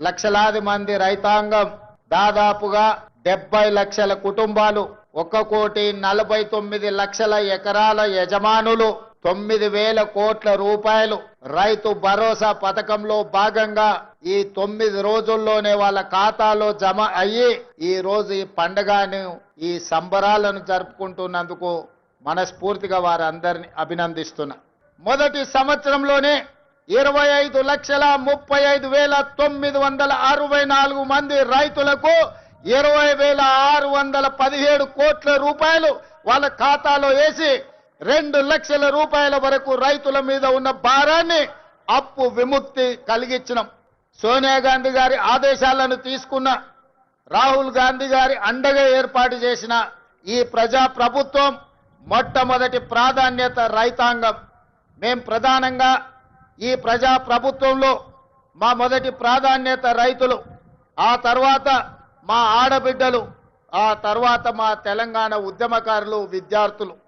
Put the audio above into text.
లక్షలాది మంది రైతాంగం దాదాపుగా డెబ్బై లక్షల కుటుంబాలు ఒక కోటి నలభై తొమ్మిది లక్షల ఎకరాల యజమానులు తొమ్మిది వేల కోట్ల రూపాయలు రైతు భరోసా పథకంలో భాగంగా ఈ తొమ్మిది రోజుల్లోనే వాళ్ళ ఖాతాలో జమ అయ్యి ఈ రోజు ఈ పండగను ఈ సంబరాలను జరుపుకుంటున్నందుకు మనస్ఫూర్తిగా వారందరిని అభినందిస్తున్నా. మొదటి సంవత్సరంలోనే ఇరవై ఐదు లక్షల ముప్పై ఐదు వేల తొమ్మిది వందల అరవై నాలుగు మంది రైతులకు ఇరవై వేల ఆరు వందల పదిహేడు కోట్ల రూపాయలు వాళ్ళ ఖాతాలో వేసి రెండు లక్షల రూపాయల వరకు రైతుల మీద ఉన్న భారాన్ని అప్పు విముక్తి కలిగించినాం. సోనియా గాంధీ గారి ఆదేశాలను తీసుకున్న రాహుల్ గాంధీ గారి అండగా ఏర్పాటు చేసిన ఈ ప్రజా ప్రభుత్వం మొట్టమొదటి ప్రాధాన్యత రైతాంగం. మేం ప్రధానంగా ఈ ప్రజా ప్రభుత్వంలో మా మొదటి ప్రాధాన్యత రైతులు ఆ తర్వాత మా ఆడబిడ్డలు ఆ తర్వాత మా తెలంగాణ ఉద్యమకారులు విద్యార్థులు.